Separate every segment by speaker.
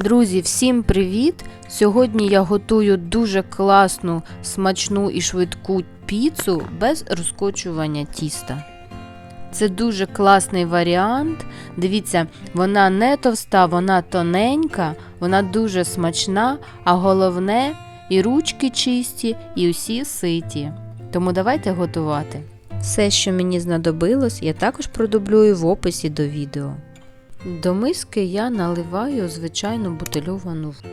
Speaker 1: Друзі, всім привіт! Сьогодні я готую дуже класну, смачну і швидку піцу без розкочування тіста. Це дуже класний варіант. Дивіться, вона не товста, вона тоненька, вона дуже смачна, а головне, і ручки чисті, і усі ситі. Тому давайте готувати. Все, що мені знадобилось, я також продублюю в описі до відео. До миски я наливаю звичайну бутильовану воду.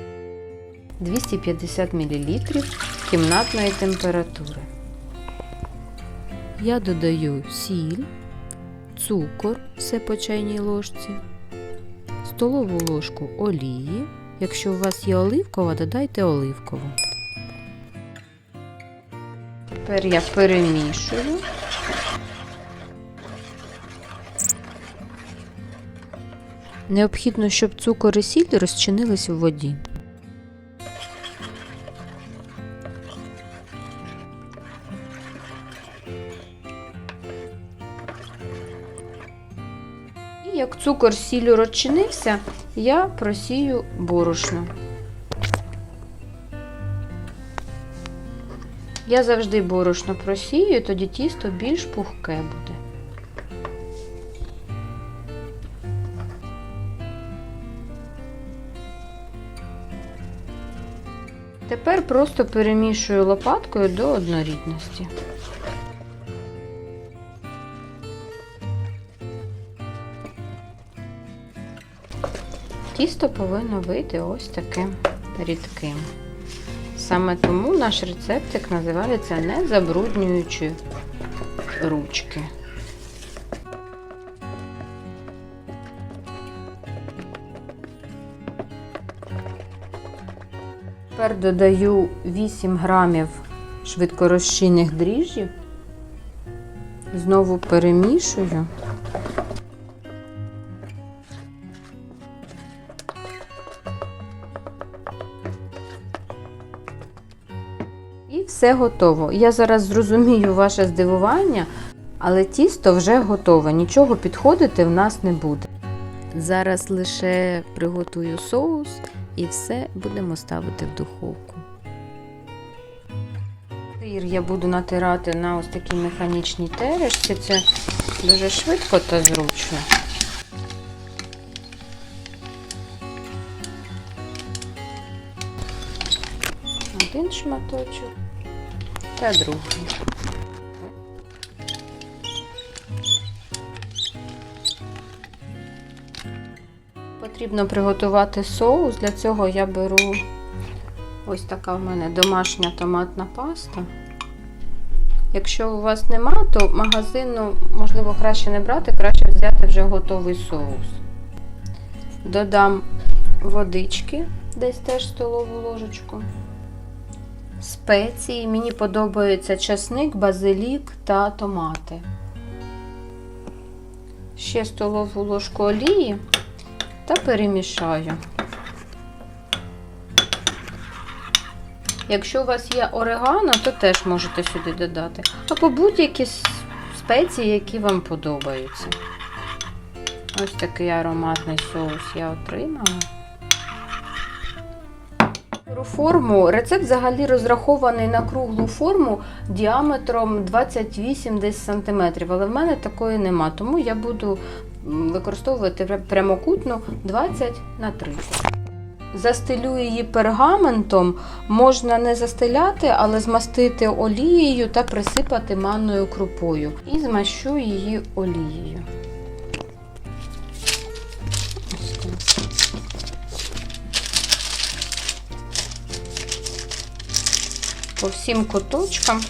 Speaker 1: 250 мл кімнатної температури. Я додаю сіль, цукор, все по чайній ложці, столову ложку олії. Якщо у вас є оливкова, додайте оливкову. Тепер я перемішую. Необхідно, щоб цукор і сіль розчинились в воді. І як цукор сіллю розчинився, я просію борошно. Я завжди борошно просію, тоді тісто більш пухке буде. Тепер просто перемішую лопаткою до однорідності. Тісто повинно вийти ось таким рідким. Саме тому наш рецептик називається не забруднюючи ручки. Тепер додаю 8 грамів швидкорозчинних дріжджів. Знову перемішую. І все готово. Я зараз зрозумію ваше здивування, але тісто вже готове, нічого підходити в нас не буде. Зараз лише приготую соус і все будемо ставити в духовку. Сир я буду натирати на ось такій механічній тережці. Це дуже швидко та зручно. Один шматочок та другий. Потрібно приготувати соус. Для цього я беру ось така в мене домашня томатна паста. Якщо у вас нема, то магазину, можливо, краще не брати, краще взяти вже готовий соус. Додам водички, десь теж столову ложечку. Спеції. Мені подобається часник, базилік та томати. Ще столову ложку олії та перемішаю. Якщо у вас є орегано, то теж можете сюди додати. Або будь-які спеції, які вам подобаються. Ось такий ароматний соус я отримала. Форму. Рецепт взагалі розрахований на круглу форму діаметром 28 десь сантиметрів, але в мене такої нема, тому я буду використовувати прямокутну 20 на 30. Застелю її пергаментом, можна не застеляти, але змастити олією та присипати манною крупою. І змащу її олією. По всім куточкам.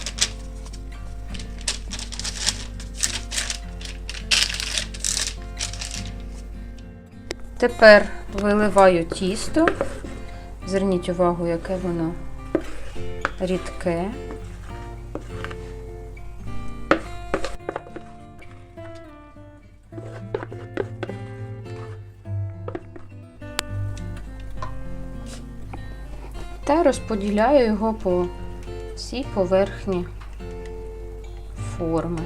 Speaker 1: Тепер виливаю тісто. Зверніть увагу, яке воно рідке. Та розподіляю його по всій поверхні форми.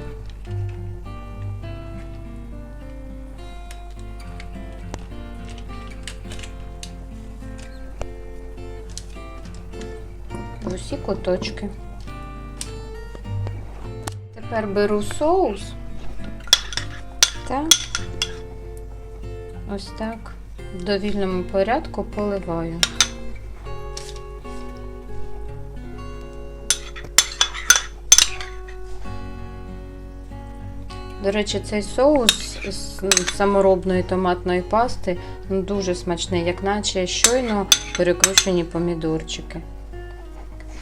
Speaker 1: Усі куточки. Тепер беру соус та ось так в довільному порядку поливаю. До речі, цей соус з саморобної томатної пасти ну, дуже смачний, як наче щойно перекручені помідорчики.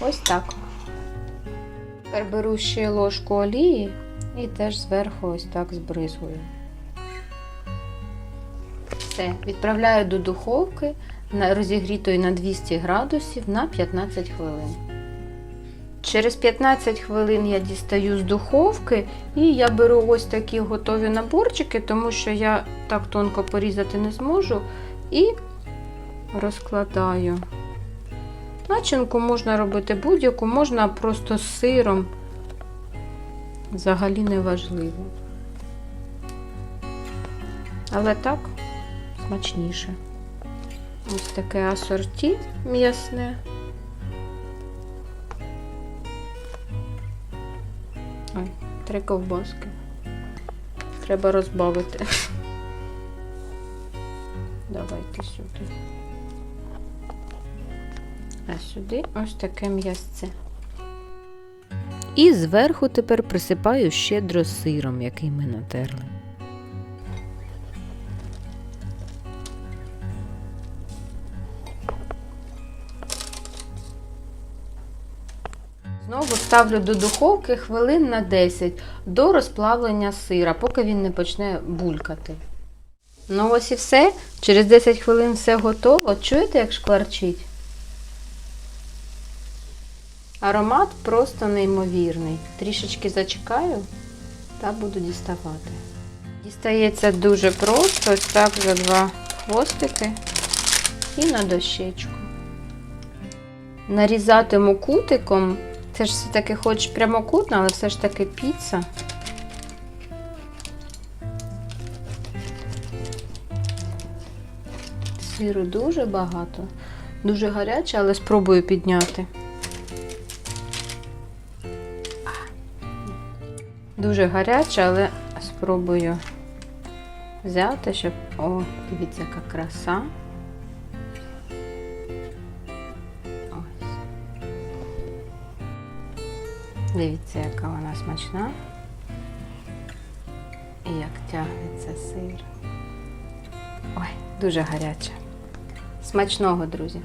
Speaker 1: Ось так. Тепер беру ще ложку олії і теж зверху ось так збризгую. Все, відправляю до духовки розігрітої на 200 градусів на 15 хвилин. Через 15 хвилин я дістаю з духовки і я беру ось такі готові наборчики, тому що я так тонко порізати не зможу, і розкладаю. Начинку можна робити будь-яку, можна просто з сиром. Взагалі не важливо. Але так смачніше. Ось таке асорті м'ясне. Ой, три ковбаски. Треба розбавити. Давайте сюди. А сюди ось таке м'ясце. І зверху тепер присипаю щедро сиром, який ми натерли. Знову ставлю до духовки хвилин на 10 до розплавлення сира, поки він не почне булькати. Ну ось і все. Через 10 хвилин все готово. Чуєте, як шкварчить? Аромат просто неймовірний. Трішечки зачекаю та буду діставати. Дістається дуже просто, ось так за два хвостики і на дощечку. Нарізатиму кутиком. Це ж все-таки хоч прямокутно, але все ж таки піца. Сиру дуже багато. Дуже гаряче, але спробую підняти. Дуже гаряче, але спробую взяти, щоб... О, дивіться, яка краса. Ось. Дивіться, яка вона смачна. І як тягнеться сир. Ой, дуже гаряче. Смачного, друзі!